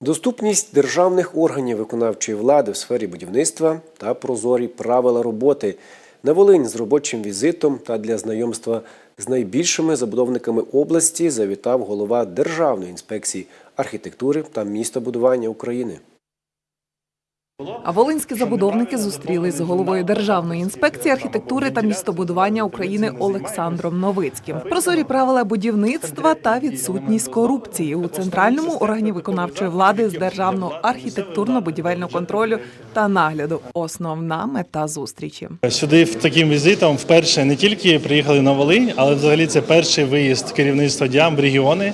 Доступність державних органів виконавчої влади в сфері будівництва та прозорі правила роботи на Волинь з робочим візитом та для знайомства з найбільшими забудовниками області завітав голова Державної інспекції архітектури та містобудування України. А волинські забудовники зустрілись з головою Державної інспекції архітектури та містобудування України Олександром Новицьким. Прозорі правила будівництва та відсутність корупції у центральному органі виконавчої влади з державного архітектурно-будівельного контролю та нагляду. Основна мета зустрічі. Сюди в таким візитом вперше не тільки приїхали на Волинь, але взагалі це перший виїзд керівництва діам в регіони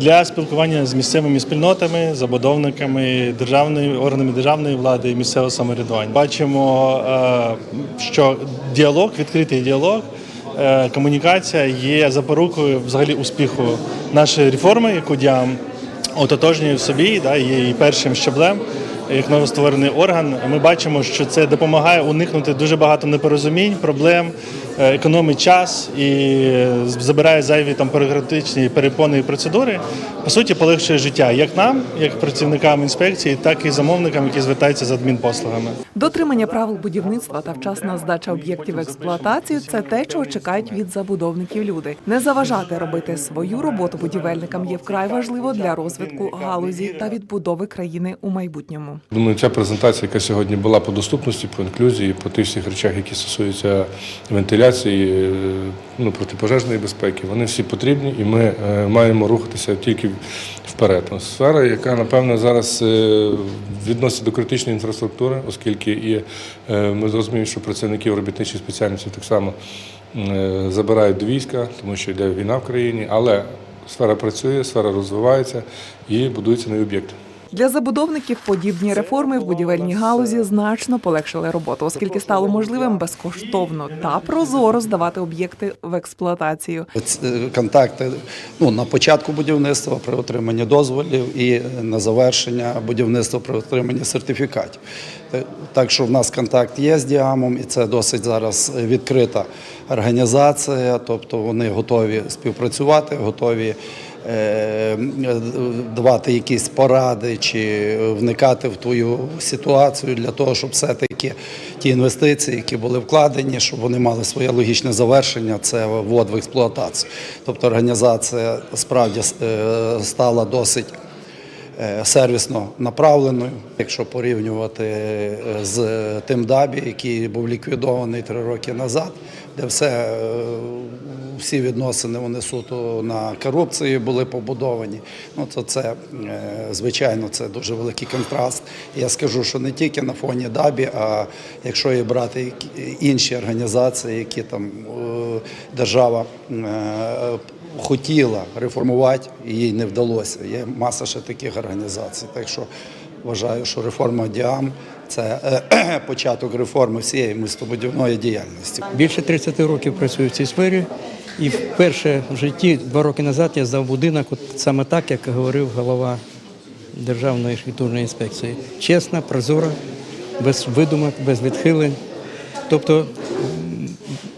для спілкування з місцевими спільнотами, забудовниками, державними органами державної влади і місцевого самоврядування. Бачимо, е, що діалог, відкритий діалог. е, Комунікація є запорукою взагалі успіху нашої реформи, яку діам ототожнює в собі, да, є її першим щаблем як новостворений орган. Ми бачимо, що це допомагає уникнути дуже багато непорозумінь, проблем, економить час і е, забирає зайві там бюрократичні перепони і процедури. По суті, полегшує життя як нам, як працівникам інспекції, так і замовникам, які звертаються за адмінпослугами. Дотримання правил будівництва та вчасна здача об'єктів в експлуатацію це те, чого чекають від забудовників люди. Не заважати робити свою роботу будівельникам є вкрай важливо для розвитку галузі та відбудови країни у майбутньому. Думаю, ця презентація, яка сьогодні була по доступності, по інклюзії, по тих всіх речах, які стосуються вентиляції, е, ну, протипожежної безпеки, вони всі потрібні, і ми е, маємо рухатися тільки вперед. Сфера, яка напевно зараз е, відноситься до критичної інфраструктури, оскільки і ми зрозуміємо, що працівників робітничих спеціальностей так само забирають до війська, тому що йде війна в країні, але сфера працює, сфера розвивається і будуються нові об'єкти. Для забудовників подібні реформи в будівельній галузі значно полегшили роботу, оскільки стало можливим безкоштовно та прозоро здавати об'єкти в експлуатацію. Е, контакти ну, на початку будівництва при отриманні дозволів і на завершення будівництва при отриманні сертифікатів. Так що в нас контакт є з Діамом, і це досить зараз відкрита організація, тобто вони готові співпрацювати, готові е, давати якісь поради чи вникати в твою ситуацію для того, щоб все-таки ті інвестиції, які були вкладені, щоб вони мали своє логічне завершення, це ввод в експлуатацію. Тобто організація справді е, стала досить е, сервісно направленою. Якщо порівнювати е, з тим дабі, який був ліквідований три роки назад, де все, е, всі відносини вони суто на корупції були побудовані. Ну то це е, звичайно це дуже великий контраст. Я скажу, що не тільки на фоні дабі, а якщо і брати інші організації, які там е, держава хотіла реформувати, їй не вдалося. Є маса ще таких організацій. Так що вважаю, що реформа ДІАМ це е, початок реформи всієї містобудівної діяльності. Більше 30 років працюю в цій сфері, і вперше в житті два роки назад я здав будинок, от саме так, як говорив голова Державної архітектурної інспекції. Чесна, прозора, без видумок, без відхилень. Тобто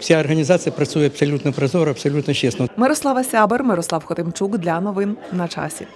вся організація працює абсолютно прозоро, абсолютно чесно. Мирослава Сябер, Мирослав Хотимчук для новин на часі.